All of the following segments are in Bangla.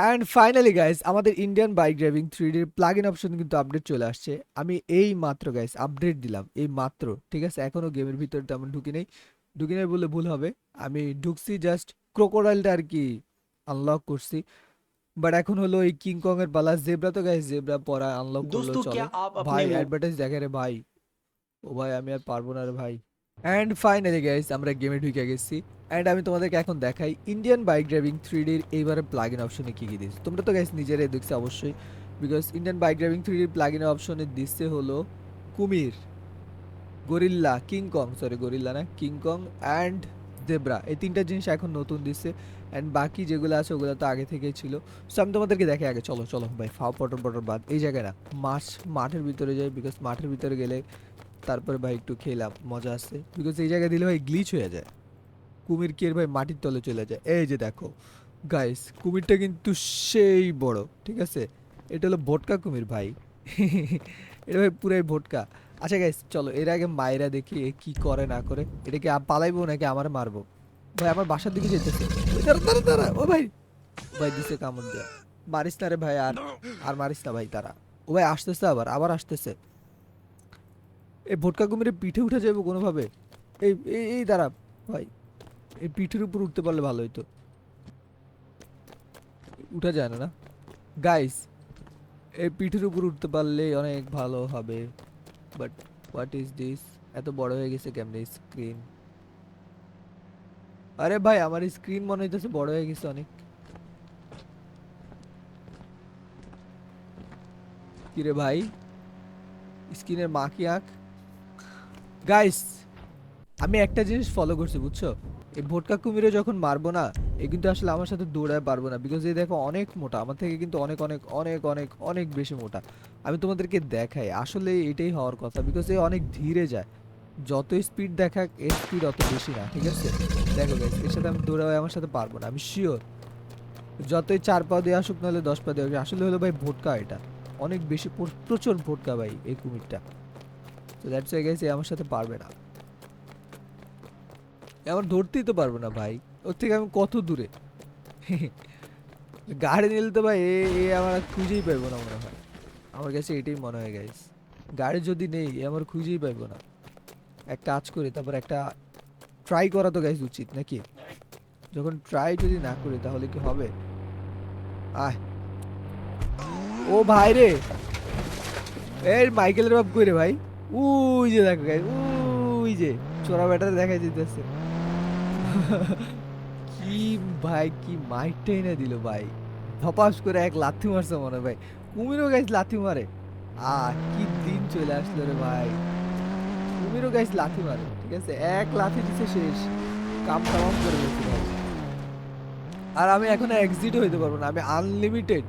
অ্যান্ড ফাইনালি গাইস আমাদের ইন্ডিয়ান বাইক ড্রাইভিং থ্রি ডির প্লাগ ইন অপশন কিন্তু আপডেট চলে আসছে। আমি এই মাত্র গাইস আপডেট দিলাম এই মাত্র ঠিক আছে? এখনও গেমের ভিতরে তেমন ঢুকি নেই। ঢুকি নেই বলে ভুল হবে। আমি ঢুকছি জাস্ট ক্রোকোডাইলটা আর কি আনলক করছি। বাট এখন হলো এই কিংকং এর পালা জেব্রা তো গাইস জেব্রা পরা আনলক করল চলো। ভাই অ্যাডভার্টাইজ দেখে রে ভাই। ও ভাই আমি আর পারব না রে ভাই। অ্যান্ড ফাইনালি গাইস আমরা গেমে ঢুকে গেছি। অ্যান্ড আমি তোমাদেরকে এখন দেখাই ইন্ডিয়ান বাইক ড্রাইভিং থ্রি ডির এইবারে প্লাগ ইন অপশনে কী কী দিচ্ছে। তোমরা তো গাইস নিজেরাই দেখছ অবশ্যই। Because Indian bike driving three ডির প্লাগ ইন অপশনে দিচ্ছে হলো কুমির, গরিল্লা কিং কং সরি গরিল্লা না কিং কং অ্যান্ড জেব্রা এই তিনটা জিনিস এখন নতুন দিচ্ছে। অ্যান্ড বাকি যেগুলো আছে, ওগুলো তো আগে থেকেই ছিল। সো আমি তোমাদেরকে দেখে আগে। চলো চলো, ভাই, ফাও পটর পটর বাদ এই জায়গায় না, মাছ, মাঠের ভিতরে যাই। বিকজ মাঠের ভিতরে গেলে তারপরে ভাই একটু খেলাম, মজা আসছে। বিকজ এই জায়গায় দিলে ভাই গ্লিচ হয়ে যায়। কুমির কি এর ভাই মাটির তলে চলে যায়? এই যে দেখো গাইস কুমিরটা কিন্তু সেই বড়, ঠিক আছে? এটা হলো ভোটকা কুমির ভাই। এটা ভাই পুরাই ভোটকা আচ্ছা গাইস চলো, এর আগে মায়েরা দেখি কি করে, না করে। এটাকে পালাইবো নাকি আমার মারবো? ভাই, আমার বাসার দিকে যেতেছে। ও ভাই। ভাই, দিছে কামড় দেয়া। মারিস না রে ভাই, আর আর মারিস না ভাই তারা ও ভাই, আসতেছে আবার আবার আসতেছে। এই ভোটকা কুমিরের পিঠে উঠে যাবে কোনোভাবে? এই এই এই দাঁড়া ভাই, এই পিঠের উপর উঠতে পারলে ভালো হইতো। উঠা যায় না না গাইস এই পিঠের উপর উঠতে পারলে অনেক ভালো হবে। বাট হোয়াট ইজ দিস এত বড় হয়ে গেছে কেমনে স্ক্রিন আরে ভাই, আমার স্ক্রিন মনে হইতেছে বড় হয়ে গেছে অনেক। কিরে ভাই স্ক্রিনের মা কি আঁক। গাইস আমি একটা জিনিস ফলো করছি বুঝছ? এই ভোটকা কুমিরে যখন মারবো না এ কিন্তু আসলে আমার সাথে দৌড়ায় পারব না বিকজ এই দেখো অনেক মোটা আমার থেকে কিন্তু অনেক অনেক অনেক অনেক অনেক বেশি মোটা। আমি তোমাদেরকে দেখাই আসলে এটাই হওয়ার কথা বিকজ এ অনেক ধীরে যায়। যত স্পিড দেখাক এর স্পিড অত বেশি না ঠিক আছে? দেখো guys, এর সাথে আমি দৌড়াই আমার সাথে পারব না আমি শিওর যতই চার পা দিয়ে আসুক নাহলে দশ পা দিয়ে আসলে হলো ভাই ভোটকা এটা। অনেক বেশি প্রচুর ভোটকা ভাই এই কুমিরটা। তো দ্যাটস ওয়াই গাইস আমার সাথে পারবে না। আমার ধরতেই তো পারব না ভাই। ওর থেকে আমি কত দূরে? গাড়ি নিলে তো ভাই এ আমার খুঁজেই পাইবো না মনে হয়। আমার কাছে এটাই মনে হয় গাইস গাড়ি যদি নেই, এ আমার খুঁজেই পাইবো না। এক কাজ করি, তারপর একটা ট্রাই করা তো গাইস উচিত, নাকি? যখন ট্রাই যদি না করি, তাহলে কি হবে? আয় ও ভাই রে। এই মাইকেলের বাপ কই রে ভাই? উই যে দেখো গাইস উই যে চোরা ব্যাটারে দেখাই দিতেছে কি ভাই, কি মাইকটাই না দিল ভাই। ধপাস করে এক লাথি মারছে মনে ভাই। কুমিরও গাইস লাথি মারে। আ কি দিন চলে আসলো রে ভাই। কুমিরও গাইস লাথি মারে, ঠিক আছে? এক লাথি দিছে শেষ। কাম তামাম করে ভাই আর আমি এখন এক্সিট হইতে পারব না। আমি আনলিমিটেড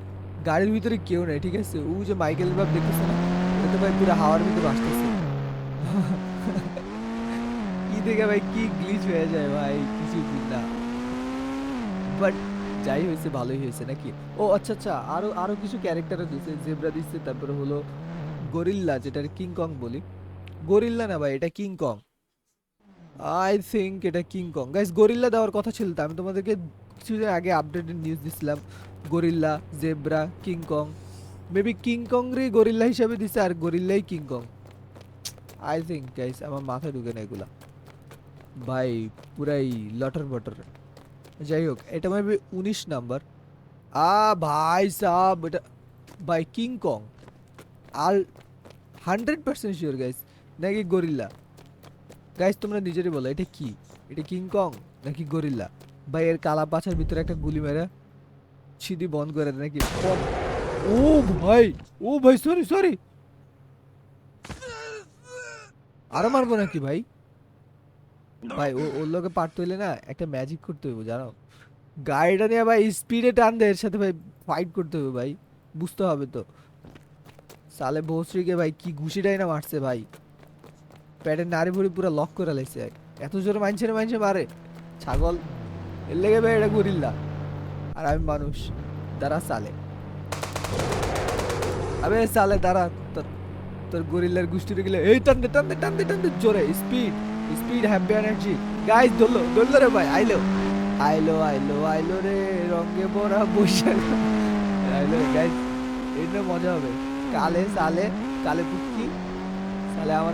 গাড়ির ভিতরে কেউ নেই, ঠিক আছে? ও যে মাইকেল বাপ দেখতেছে না ওটা ভাই পুরো হাওয়ার ভিতরে আসতেছে। কি দেখে ভাই কি গ্লিচ হয়ে যায় ভাই কিছু না বাট যাই হয়েছে ভালোই হয়েছে নাকি ও আচ্ছা আচ্ছা আরও আরও কিছু ক্যারেক্টারও দিচ্ছে জেব্রা দিচ্ছে তারপরে হলো গরিল্লা যেটা কিং কং বলি গরিল্লা না ভাই এটা কিং কং আই থিঙ্ক এটা কিং কং গাইস গরিল্লা দেওয়ার কথা ছিল তো আমি তোমাদেরকে কিছুদিন আগে আপডেটেড নিউজ দিছিলাম gorilla zebra King Kong maybe King Kong রে গরিল্লা হিসাবে দিছে আর গরিল্লাই King Kong I think guys আমার মাথায় ঢুকে না এগুলা। ভাই, পুরাই লটার বটর। যাই হোক, এটা মেবি উনিশ নাম্বার। আ, ভাই সাব, এটা, ভাই King Kong all hundred percent sure guys নাকি গরিল্লা গাইস তোমরা নিজেরই বলো, এটা কি? এটা কিং কং নাকি গরিল্লা ভাই, এর কালা পাছার ভিতরে একটা গুলি মেরে ছিদি বন্ধ করে নাকি? ও, ভাই ও, ভাই সরি সরি আরও মারবো নাকি ভাই? ভাই, ও ওর লোকে পারতে হইলে না একটা ম্যাজিক করতে হইব, জানো? গাড়িটা নিয়ে ভাই স্পিডে টান দে, এর সাথে ভাই ফাইট করতে হবে ভাই, বুঝতে হবে তো। সালে ভোসরিকে ভাই কি ঘুষিটাই না মারছে ভাই। প্যাটের নাড়ি ভুড়ি পুরো লক করে লাইছে এত জোরে মানছে না মানছে মারে। ছাগল। এর লেগে ভাই এটা গরিল্লা। আর আমি মানুষ। দাঁড়া সালে। আবে সালে দাঁড়া তোর- তোর গরিল্লার গুষ্টি গেলে এই টান দে টান দে টান দে টান দে জোরে speed speed happy energy guys দৌড়লো দৌড়লো রে ভাই, আইলো। আইলো আইলো আইলো রে, রঙে ভরা বৈশাখ আইলো গাইস এটা মজা হবে। কালে সালে, কালে পুটকি, সালে আমার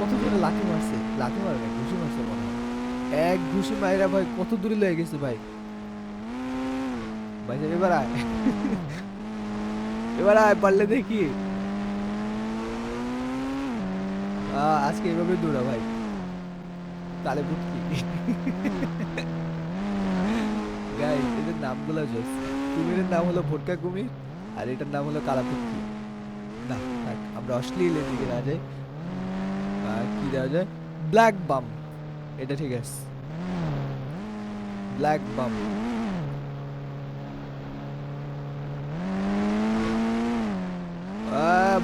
কত দূরে লাথি মারছে, লাথি মারবে ঘুষি মারছে মনে হয়। এক ঘুষি মাইরা ভাই, কত দূরে লয়ে গেছে ভাই। ভাই, এবার আয়। এবার আয়, পারলে দেখি আহ, আজকে এভাবে দৌড়া ভাই। কালে পুটকি গাইস এদের নামগুলো জোস কুমিরের নাম হলো ভোটকা কুমির আর এটার নাম হলো কালাপুটকি না আমরা অশ্লীলের দিকে না যাই। কি দেওয়া যায়? ব্ল্যাক বাম এটা ঠিক আছে। ব্ল্যাক বাম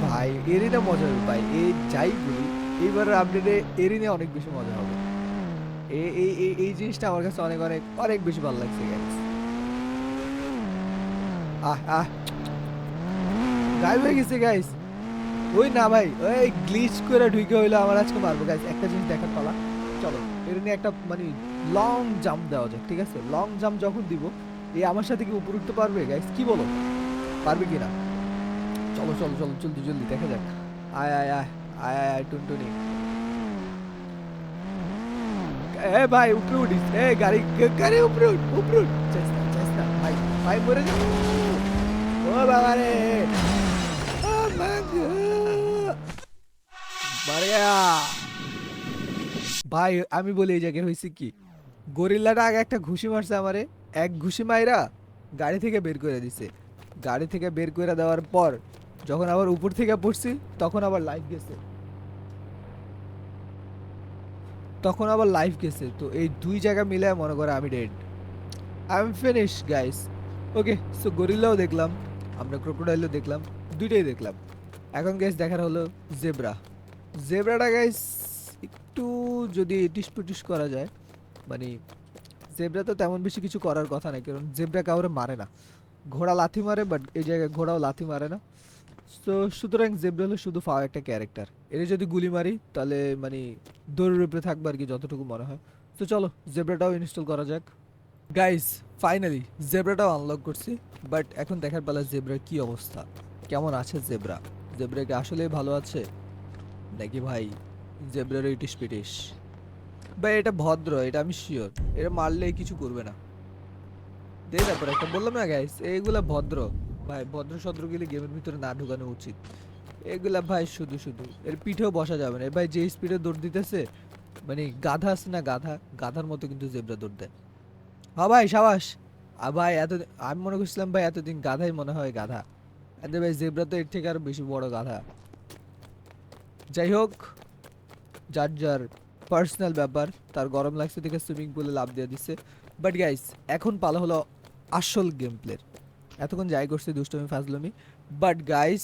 ভাই এরিনা মজা হবে, ভাই। এই যাই বলি এইবারের আপডেটে এরই নিয়ে অনেক বেশি মজা হবে। এই এই এই জিনিসটা আমার কাছে অনেক অনেক অনেক বেশি ভালো লাগছে গাইস আহ আহ। গায়েব হয়ে গেছে গাইস ওই না, ভাই, ওই গ্লিচ করে ঢুকে হইল আমার আজকে মারবো গাইস একটা জিনিস দেখার পালা। চলো, এর নিয়ে একটা মানে লং জাম্প দেওয়া যাক, ঠিক আছে? লং জাম্প যখন দিব এই আমার সাথে কি উপরে উঠতে পারবে গাইস কি বলো? পারবে কি না চলো চলো চলো জলদি জলদি দেখা যাক। আয় আয় আয়। আয় টুনটুনি। এ ভাই উপরে গাড়ি গাড়ি উপরে উঠ উপরে ভাই আমি বলি এই জায়গায় হয়েছে কি? গরিল্লাটা আগে একটা ঘুষি মারছে আমারে, এক ঘুষি মাইরা গাড়ি থেকে বের করে দিছে। গাড়ি থেকে বের করে দেওয়ার পর যখন আবার উপর থেকে পড়ছি, তখন আবার লাইফ গেছে। তখন আবার লাইফ গেছে। তো এই দুই জায়গা মিলে মনে করে আমি dead I am finish guys okay so গরিল্লাও দেখলাম, আমরা ক্রোকোডাইলও দেখলাম, দুইটাই দেখলাম। এখন গ্যাস দেখার হলো জেব্রা জেব্রাটা গাইস একটু যদি টিস পিটিস করা যায় মানে জেব্রা তো তেমন বেশি কিছু করার কথা নাই, কারণ জেব্রা কাউরে মারে না। ঘোড়া লাথি মারে বাট এই জায়গায় ঘোড়াও লাথি মারে না। তো সুতরাং জেব্রা হলো শুধু ফাও একটা ক্যারেক্টার। এর যদি গুলি মারি, তাহলে মানে দৌড়ের উপরে থাকবে আর কি যতটুকু মনে হয়। তো চলো, জেব্রাটাও ইনস্টল করা যাক। গাইস ফাইনালি জেব্রাটাও আনলক করছি বাট এখন দেখার পালা জেব্রার কি অবস্থা। কেমন আছে জেব্রা? জেব্রা কি আসলে ভালো আছে? নাকি ভাই, জেব্রার ইটিস পিটিস? ভাই, এটা ভদ্র, এটা আমি শিওর এটা মারলে কিছু করবে না। দে তারপর একটা বললাম না গাইস এইগুলা ভদ্র। ভাই ভদ্র সদ্রগুলি গেমের ভিতরে না ঢুকানো উচিত। এগুলা ভাই শুধু শুধু। এর পিঠেও বসা যাবে না। ভাই যে স্পিডে দৌড় দিতেছে মানে গাধা আছে না গাধা, গাধার মতো কিন্তু জেব্রা দৌড় দেয়। হ্যাঁ ভাই, সাবাস। ভাই, এত, আমি মনে করছিলাম ভাই এতদিন গাধাই মনে হয় গাধা। এতে ভাই জেব্রা তো এর থেকে আরও বেশি বড় গাধা। যাই হোক, যার যার পার্সোনাল ব্যাপার, তার গরম লাগছে দেখে সুইমিং পুলে লাভ দিয়ে দিচ্ছে বাট গাইস এখন পালা হলো আসল গেম প্লের এতক্ষণ যাই করছে দুষ্টমি, ফাজলমি। But guys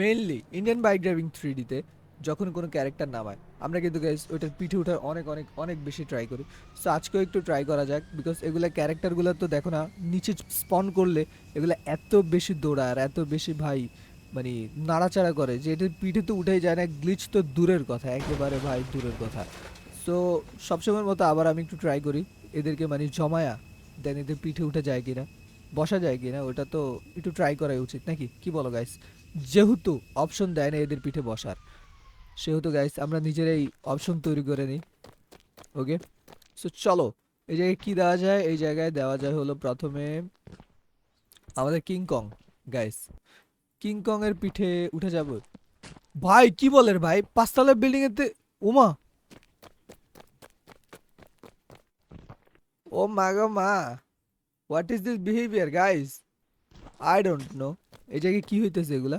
mainly Indian bike driving three ডিতে যখন কোনো ক্যারেক্টার নামায়, আমরা কিন্তু গাইস ওইটার পিঠে ওঠার অনেক অনেক অনেক বেশি ট্রাই করি। সো আজকেও একটু ট্রাই করা যাক বিকজ এগুলো ক্যারেক্টারগুলো তো দেখো না, নিচে স্পন করলে এগুলো এত বেশি দৌড়ায় আর এত বেশি ভাই মানে নাড়াচাড়া করে যে এটার পিঠে তো উঠেই যায় না গ্লিচ তো দূরের কথা, একেবারে ভাই দূরের কথা। সো সবসময়ের মতো আবার আমি একটু ট্রাই করি, এদেরকে মানে জমায়া, দেন এদের পিঠে উঠে যায় কিনা। বসা যায় কিনা, ওটা তো একটু ট্রাই করাই উচিত, নাকি? কি বলো গাইস যেহেতু অপশন দেয় না এদের পিঠে বসার, সেহেতু গাইস আমরা নিজেরাই অপশন তৈরি করে নিই ওকে সো চলো, এই জায়গায় কি দেওয়া যায়? এই জায়গায় দেওয়া যায় হলো প্রথমে আমাদের King Kong guys King Kong এর পিঠে উঠে যাব। ভাই, কি বলের ভাই? পাঁচতলা বিল্ডিং এতে ওমা ও মা গো মা! What is this behaviour guys I don't know এই জায়গায় কি হইতেছে এগুলা?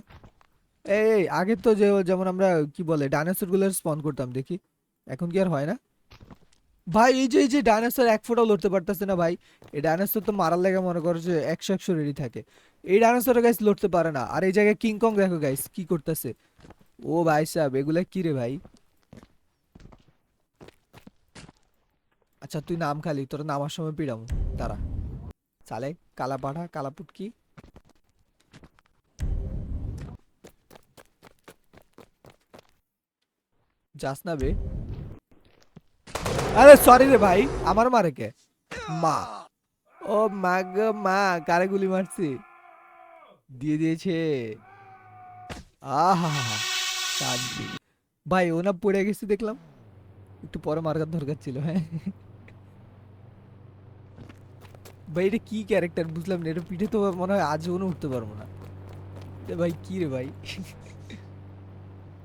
এই আগে তো যে, যেমন আমরা, কি বলে ডাইনোসরগুলোর স্পন করতাম, দেখি। এখন কি আর হয় না? ভাই, এই যে এই যে ডাইনোসর এক ফোঁটাও লড়তে পারতেছে না ভাই। এই ডাইনোসর তো মারার লেগে মনে করো যে একশো একশো রেডি থাকে। এই ডাইনোসর গাইস লড়তে পারে না। আর এই জায়গায় কিং কং দেখো গাইস কি করতেছে। ও ভাই সাহেব, এগুলা কি রে ভাই? আচ্ছা তুই নাম খালি, তোর নামার সময় পিড়াম। তারা চালে কালা পাঠা কালা পুটকি। যাস না বে। আরে সরি রে ভাই, আমার মারে কে? মা। ও মা গো, মা, কারে গুলি মারছি? দিয়ে দিয়েছে। আহা, শান্তি। ভাই না পড়ে গেছে দেখলাম। একটু পরে মার্কার দরকার ছিল হ্যাঁ। ভাই, এটা কি ক্যারেক্টার বুঝলাম না, এটা পিঠে তো মনে হয় আজও উঠতে পারব না। ভাই, কি রে ভাই?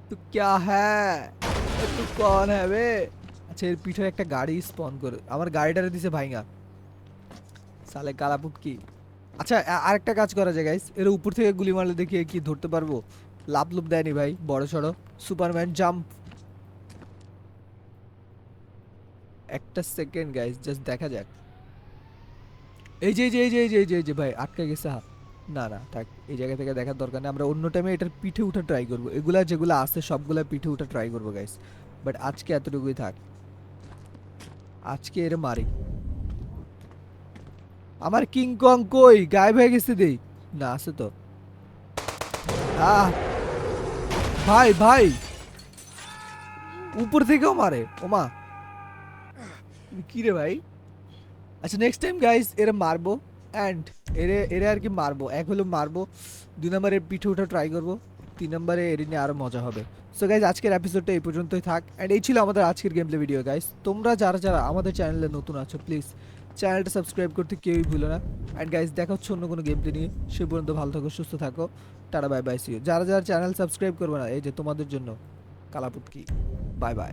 তো ক্যা হ্যাঁ? তু কন হ্যাঁ আচ্ছা এর পিঠে একটা গাড়ি স্পন করে। আমার গাড়িটারে দিছে ভাইঙ্গা সালে কালাপুট কি আচ্ছা আরেকটা কাজ করা যায় গাইস এর উপর থেকে গুলি মারলে দেখি কি ধরতে পারব। লাভ লুপ দেয়নি ভাই, বড় সড়ো। Superman jump. একটা সেকেন্ড গাইস জাস্ট দেখা যাক। এই যে এই যে এই যে এই যে এই যে এই যে, ভাই, আটকে গেছে হা না না, থাক, এই জায়গা থেকে দেখার দরকার নেই। আমরা অন্য টাইমে এটার পিঠে উঠে ট্রাই করব। এগুলা যেগুলো আছে, সবগুলা পিঠে উঠে ট্রাই করব গাইস বাট আজকে এতটুকুই থাক। আজকে এর মারি। আমার কিং কং কই? গায়েব হয়ে গেছে দেই। না, আছে তো। আহ! ভাই ভাই! উপর থেকেও মারে। ওমা! কি রে ভাই? আচ্ছা নেক্সট টাইম গাইস এরা মারবো অ্যান্ড এরে, এরা আর কি মারবো। এক হলো মারবো, দুই নম্বরে পিঠে উঠে ট্রাই করব, তিন নম্বরে এর নিয়ে আরও মজা হবে। সো গাইজ আজকের এপিসোডটা এই পর্যন্তই থাক অ্যান্ড এই ছিল আমাদের আজকের গেম প্লে ভিডিও গাইস তোমরা যারা যারা আমাদের চ্যানেলে নতুন আছো প্লিজ চ্যানেলটা সাবস্ক্রাইব করতে কেউই ভুলো না। অ্যান্ড গাইজ দেখা হচ্ছে অন্য কোনো গেম প্লে নিয়ে। সে পর্যন্ত ভালো থাকো, সুস্থ থাকো। টাটা বাই বাই সিও যারা যারা চ্যানেল সাবস্ক্রাইব করবে না, এই যে তোমাদের জন্য কালাপুটকি। Bye bye